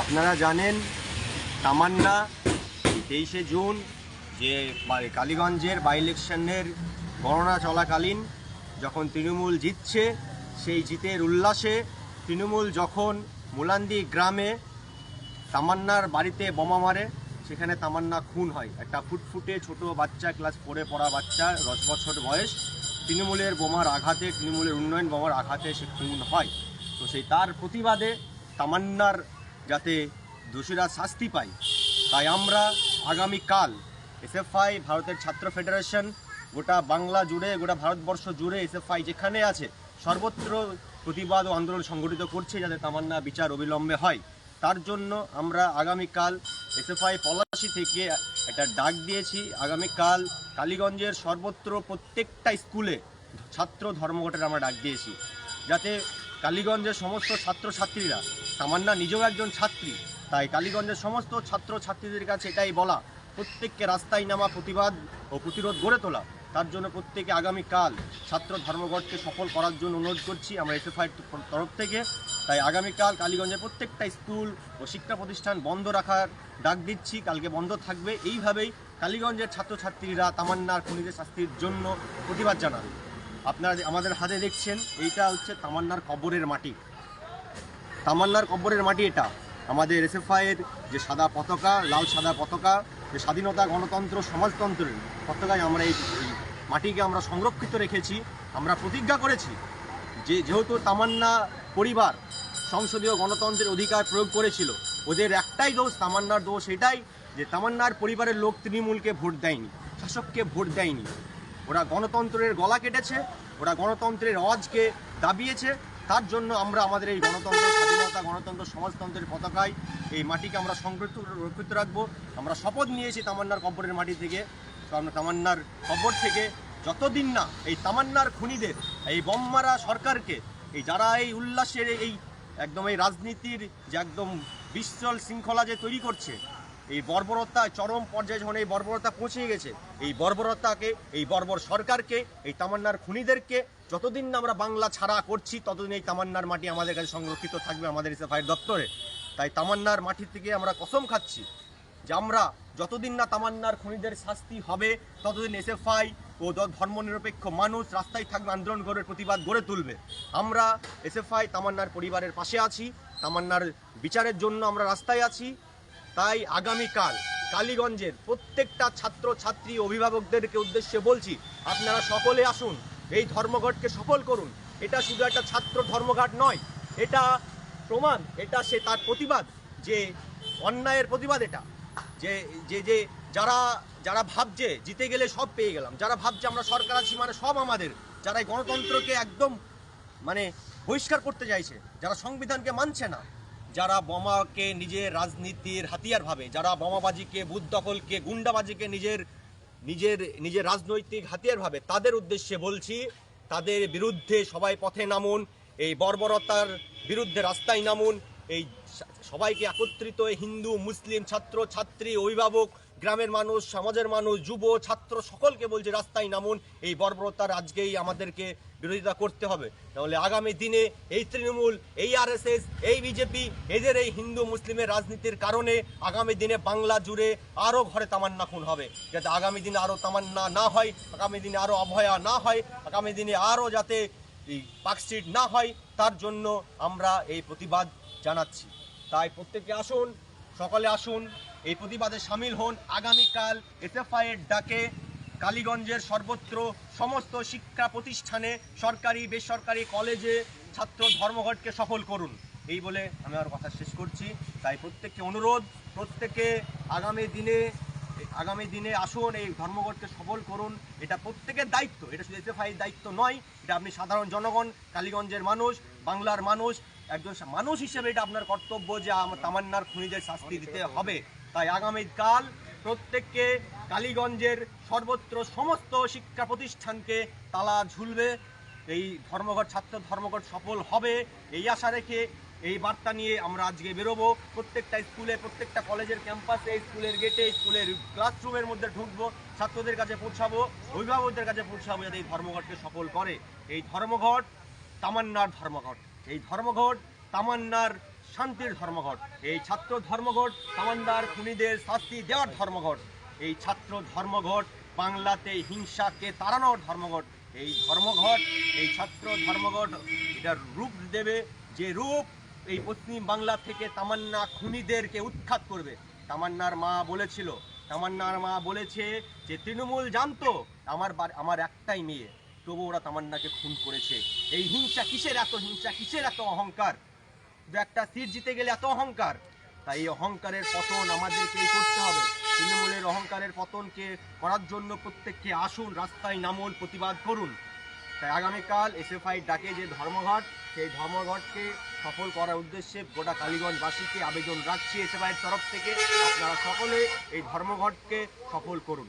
আপনারা জানেন, তামান্না, তেইশে জুন, যে কালীগঞ্জের বাই ইলেকশনের গণনা চলাকালীন যখন তৃণমূল জিতছে, সেই জিতের উল্লাসে তৃণমূল যখন মুলান্দি গ্রামে তামান্নার বাড়িতে বোমা মারে, সেখানে তামান্না খুন হয়। একটা ফুটফুটে ছোট বাচ্চা ক্লাস ফোরে পড়া বাচ্চা, দশ বছর বয়স, তৃণমূলের বোমার আঘাতে, তৃণমূলের উন্নয়ন বোমার আঘাতে সে খুন হয়। তো সেই তার প্রতিবাদে তামান্নার যাতে দোষীরা শাস্তি পায়। তাই আমরা আগামীকাল এসএফআই, ভারতের ছাত্র ফেডারেশন, গোটা বাংলা জুড়ে, গোটা ভারতবর্ষ জুড়ে এসএফআই যেখানে আছে, সর্বত্র প্রতিবাদ ও আন্দোলন সংগঠিত করছে যাতে তামান্না বিচার অবিলম্বে হয়। তার জন্য আমরা আগামীকাল এসএফআই পলাশি থেকে একটা ডাক দিয়েছি। আগামীকাল কালীগঞ্জের সর্বত্র প্রত্যেকটা স্কুলে ছাত্র ধর্মঘটের আমরা ডাক দিয়েছি। যাতে কালীগঞ্জের সমস্ত ছাত্রছাত্রীরা তামান্না নিজেও একজন ছাত্রী, তাই কালীগঞ্জের সমস্ত ছাত্র ছাত্রীদের কাছে এটাই বলা, প্রত্যেককে রাস্তায় নামা প্রতিবাদ ও প্রতিরোধ গড়ে তোলা। তার জন্য প্রত্যেকে আগামীকাল ছাত্র ধর্মঘটকে সফল করার জন্য অনুরোধ করছি আমরা এসএফআইয়ের তরফ থেকে। তাই আগামীকাল কালীগঞ্জের প্রত্যেকটা স্কুল ও শিক্ষা প্রতিষ্ঠান বন্ধ রাখার ডাক দিচ্ছি, কালকে বন্ধ থাকবে। এইভাবেই কালীগঞ্জের ছাত্রছাত্রীরা তামান্নার খুনিদের শাস্তির জন্য প্রতিবাদ জানাবে। আপনারা আমাদের হাতে দেখছেন, এইটা হচ্ছে তামান্নার কবরের মাটি। তামান্নার কবরের মাটি এটা। আমাদের এসএফআইয়ের যে সাদা পতাকা, লাল সাদা পতাকা, যে স্বাধীনতা গণতন্ত্র, সমাজতন্ত্রের পতাকায় আমরা এই মাটিকে আমরা সংরক্ষিত রেখেছি, আমরা প্রতিজ্ঞা করেছি যে যেহেতু তামান্না পরিবার সংসদীয় গণতন্ত্রের অধিকার প্রয়োগ করেছিল, ওদের একটাই দোষ, তামান্নার দোষ এটাই যে তামান্নার পরিবারের লোক তৃণমূলকে ভোট দেয়নি, শাসককে ভোট দেয়নি। ওরা গণতন্ত্রের গলা কেটেছে, ওরা গণতন্ত্রের আওয়াজকে দাবিয়েছে, তার জন্য আমরা আমাদের এই গণতন্ত্র, স্বাধীনতা, গণতন্ত্র, সমাজতন্ত্রের পতাকায় এই মাটিকে আমরা সংরক্ষিত, রক্ষিত রাখব। আমরা শপথ নিয়েছি তামান্নার কব্বরের মাটি থেকে তামান্নার কব্বর থেকে, যতদিন না এই তামান্নার খুনিদের, এই বম্মারা সরকারকে, এই যারা এই উল্লাসের এই একদম এই রাজনীতির যে একদম বিশৃঙ্খল শৃঙ্খলা যে তৈরি করছে এই বর্বরতা চরম পর্যায়ে যখন এই বর্বরতা পৌঁছে গেছে, এই বর্বরতাকে, এই বর্বর সরকারকে, এই তামান্নার খুনিদেরকে, যতদিন না আমরা বাংলা ছাড়া করছি, ততদিন এই তামান্নার মাটি আমাদের কাছে সংরক্ষিত থাকবে আমাদের এসএফআইয়ের দপ্তরে। তাই তামান্নার মাটি থেকে আমরা কসম খাচ্ছি যে আমরা যতদিন না তামান্নার খুনিদের শাস্তি হবে, ততদিন এসএফআই ও ধর্মনিরপেক্ষ মানুষ রাস্তায় থাকবে, আন্দোলন করে প্রতিবাদ গড়ে তুলবে। আমরা এসএফআই তামান্নার পরিবারের পাশে আছি, তামান্নার বিচারের জন্য আমরা রাস্তায় আছি তাই আগামীকাল কালীগঞ্জের প্রত্যেকটা ছাত্র ছাত্রী অভিভাবকদেরকে উদ্দেশ্যে বলছি, আপনারা সকলে আসুন, এই ধর্মঘটকে সফল করুন। এটা শুধু একটা ছাত্র ধর্মঘট নয়, এটা প্রমাণ, এটা সে তার প্রতিবাদ, যে অন্যায়ের প্রতিবাদ এটা। যে যে যে যারা যারা ভাবছে, জিতে গেলে সব পেয়ে গেলাম, যারা ভাবছে আমরা সরকার আছি মানে সব আমাদের, যারা গণতন্ত্রকে একদম মানে বহিষ্কার করতে চাইছে, যারা সংবিধানকে মানছে না যারা বোমাকে নিজের রাজনীতির হাতিয়ার ভাবে, যারা বোমাবাজিকে বুথ দখলকে গুন্ডাবাজিকে নিজের নিজের নিজের রাজনৈতিক হাতিয়ার ভাবে, তাদের উদ্দেশ্যে বলছি, তাদের বিরুদ্ধে সবাই পথে নামুন, এই বর্বরতার বিরুদ্ধে রাস্তায় নামুন, এই সবাইকে একত্রিত হিন্দু, মুসলিম, ছাত্র, ছাত্রী, অভিভাবক, গ্রামের মানুষ, সমাজের মানুষ, যুব, ছাত্র, সকলকে বলছে রাস্তায় নামুন, এই বর্বরতার আজকেই আমাদেরকে বিরোধিতা করতে হবে। নাহলে আগামী দিনে এই তৃণমূল, এই আরএসএস, এই বিজেপি, এদের এই হিন্দু মুসলিমের রাজনীতির কারণে আগামী দিনে বাংলা জুড়ে আরও ঘরে তামান্না খুন হবে। যাতে আগামী দিনে আরও তামান্না না হয়, আগামী দিনে আরও অভয়া না হয়, আগামী দিনে আরও যাতে পার্কস্ট্রিট না হয়, তার জন্য আমরা এই প্রতিবাদ জানাচ্ছি। তাই প্রত্যেকে আসুন, সকলে আসুন, এই প্রতিবাদে সামিল হন। আগামীকাল এসএফআই এর ডাকে কালীগঞ্জের সর্বত্র সমস্ত শিক্ষা প্রতিষ্ঠানে সরকারি, বেসরকারি কলেজে ছাত্র ধর্মঘটকে সফল করুন। এই বলে আমি আমার কথা শেষ করছি। তাই প্রত্যেককে অনুরোধ, প্রত্যেকে আগামী দিনে আগামী দিনে আসুন, এই ধর্মঘটকে সফল করুন। এটা প্রত্যেকের দায়িত্ব। এটা শুধু এসএফআইয়ের দায়িত্ব নয়, এটা আপনি সাধারণ জনগণ, কালীগঞ্জের মানুষ, বাংলার মানুষ, একজন মানুষ হিসেবে এটা আপনার কর্তব্য যে আমার তামান্নার খুনিদের শাস্তি দিতে হবে। তাই আগামীকাল প্রত্যেককে কালীগঞ্জের সর্বত্র সমস্ত শিক্ষা প্রতিষ্ঠানকে তালা ঝুলবে। এই ধর্মঘট, ছাত্র ধর্মঘট সফল হবে এই আশা রেখে এই বার্তা নিয়ে আমরা আজকে বেরোবো। প্রত্যেকটা স্কুলে, প্রত্যেকটা কলেজের ক্যাম্পাসে, স্কুলের গেটে, স্কুলের ক্লাসরুমের মধ্যে ঢুকবো, ছাত্রদের কাছে পৌঁছাবো, অভিভাবকদের কাছে পৌঁছাবো যাতে এই ধর্মঘটকে সফল করে। এই ধর্মঘট তামান্নার ধর্মঘট, এই ধর্মঘট তামান্নার শান্তির ধর্মঘট, এই ছাত্র ধর্মঘট কামান্দার খুনিদের শাস্তি দেওয়ার ধর্মঘট। এই ছাত্র ধর্মঘট বাংলাতে হিংসাকে তাড়ানোর ধর্মঘট, এই ধর্মঘট, এই ছাত্র ধর্মঘট এটার রূপ দেবে, যে রূপ এই পশ্চিম বাংলা থেকে তামান্না খুনিদেরকে উৎখাত করবে। তামান্নার মা বলেছিল, তামান্নার মা বলেছে যে, তৃণমূল জানতো আমার আমার একটাই মেয়ে, তবু ওরা তামান্নাকে খুন করেছে। এই হিংসা কিসের এত হিংসা? কিসের এত অহংকার? একটা সিট জিতে গেলে এত অহংকার? তাই এই অহংকারের পতন আমাদেরকেই করতে হবে। তৃণমূলের অহংকারের পতনকে করার জন্য প্রত্যেককে আসুন, রাস্তায় নামুন, প্রতিবাদ করুন। তাই আগামীকাল এসএফআই ডাকে যে ধর্মঘট, সেই ধর্মঘটকে সফল করার উদ্দেশ্যে গোটা কালীগঞ্জবাসীকে আবেদন রাখছি এসএফআইয়ের তরফ থেকে। আপনারা সকলে এই ধর্মঘটকে সফল করুন।